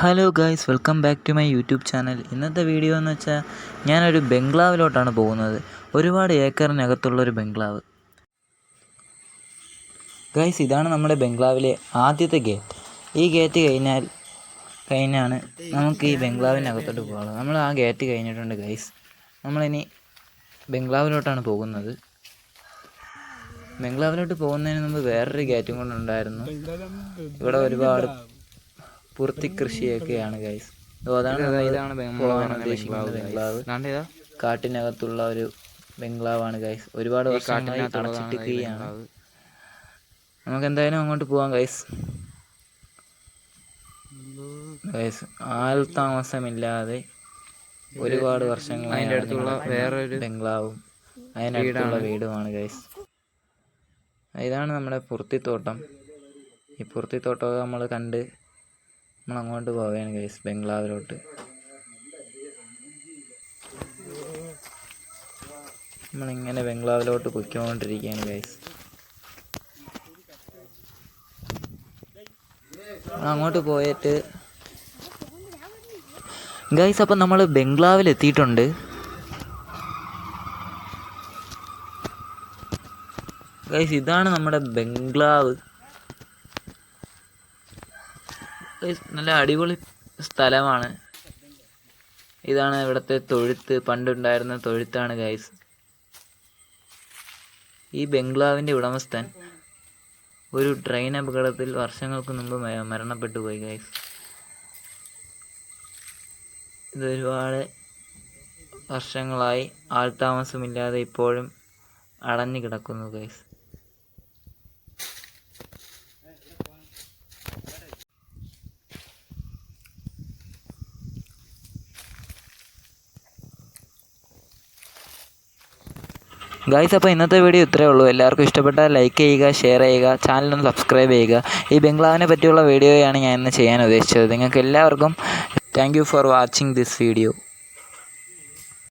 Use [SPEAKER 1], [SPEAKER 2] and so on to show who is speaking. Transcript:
[SPEAKER 1] Hello guys welcome back to my YouTube channel ഇന്നത്തെ video എന്ന് വെച്ചാൽ ഞാനൊരു ബംഗ്ലാവിലോട്ടാണ് പോകുന്നത്. ഒരുപാട് ഏക്കറിനകത്തുള്ള ഒരു ബംഗ്ലാവ്. ഗായ്സ് ഇതാണ് നമ്മുടെ ബംഗ്ലാവിലെ ആദ്യത്തെ ഗേറ്റ് ഈ ഗേറ്റ് കഴിഞ്ഞാൽ കഴിഞ്ഞാണ് നമുക്ക് ഈ ബംഗ്ലാവിനകത്തോട്ട് പോകാനുള്ളത്. നമ്മൾ ആ ഗേറ്റ് കഴിഞ്ഞിട്ടുണ്ട് ഗൈസ് നമ്മളിനി ബംഗ്ലാവിലോട്ടാണ് പോകുന്നത്. ബംഗ്ലാവിലോട്ട് പോകുന്നതിന് മുമ്പ് വേറൊരു ഗേറ്റും കൊണ്ടുണ്ടായിരുന്നു ഇവിടെ ഒരുപാട് പൂർത്തി കൃഷിയൊക്കെയാണ് ഗൈസ് അതാണ്
[SPEAKER 2] ഇതാണ്
[SPEAKER 1] ബംഗ്ലാവ് കാട്ടിനകത്തുള്ള ഒരു ബംഗ്ലാവാണ് ഗൈസ് ഒരുപാട് അടച്ചിട്ടിരിക്കുകയാണ് നമുക്ക് എന്തായാലും അങ്ങോട്ട് പോവാം ഗൈസ് ഗൈസ് ആൾ താമസമില്ലാതെ ഒരുപാട് വർഷങ്ങൾ
[SPEAKER 2] അതിന്റെ അടുത്തുള്ള വേറൊരു
[SPEAKER 1] ബംഗ്ലാവും. അതിനടുത്തുള്ള വീടുമാണ് ഗൈസ് ഇതാണ് നമ്മുടെ പുറത്തിത്തോട്ടം ഈ പുറത്തിത്തോട്ടമൊക്കെ നമ്മൾ കണ്ട് നമ്മൾ അങ്ങോട്ട് പോവുകയാണ് ഗൈസ് ബംഗ്ലാവിലോട്ട്. നമ്മളിങ്ങനെ ബംഗ്ലാവിലോട്ട് പൊയ്ക്കൊണ്ടിരിക്കുകയാണ് ഗൈസ് അങ്ങോട്ട് പോയിട്ട് ഗൈസ് അപ്പം നമ്മൾ ബംഗ്ലാവിൽ എത്തിയിട്ടുണ്ട് ഗൈസ് ഇതാണ് നമ്മുടെ ബംഗ്ലാവ് ഗൈസ് നല്ല അടിപൊളി സ്ഥലമാണ്. ഇതാണ് ഇവിടുത്തെ തൊഴുത്ത്. പണ്ടുണ്ടായിരുന്ന തൊഴുത്താണ് ഗൈസ് ഈ ബംഗ്ലാവിന്റെ ഉടമസ്ഥൻ ഒരു ട്രെയിൻ അപകടത്തിൽ വർഷങ്ങൾക്ക് മുമ്പ് മരണപ്പെട്ടു പോയി ഗൈസ് ഇതൊരുപാട് വർഷങ്ങളായി ആൾ താമസമില്ലാതെ ഇപ്പോഴും അടഞ്ഞു കിടക്കുന്നു ഗൈസ് ഗൈസ് അപ്പോൾ ഇന്നത്തെ വീഡിയോ ഇത്രയേ ഉള്ളൂ. എല്ലാവർക്കും ഇഷ്ടപ്പെട്ടാൽ ലൈക്ക് ചെയ്യുക ഷെയർ ചെയ്യുക ചാനലൊന്ന് സബ്സ്ക്രൈബ് ചെയ്യുക. ഈ ബംഗ്ലാവിനെ പറ്റിയുള്ള വീഡിയോയാണ് ഞാൻ ഇന്ന് ചെയ്യാൻ ഉദ്ദേശിച്ചത്. നിങ്ങൾക്ക് എല്ലാവർക്കും thank for watching this video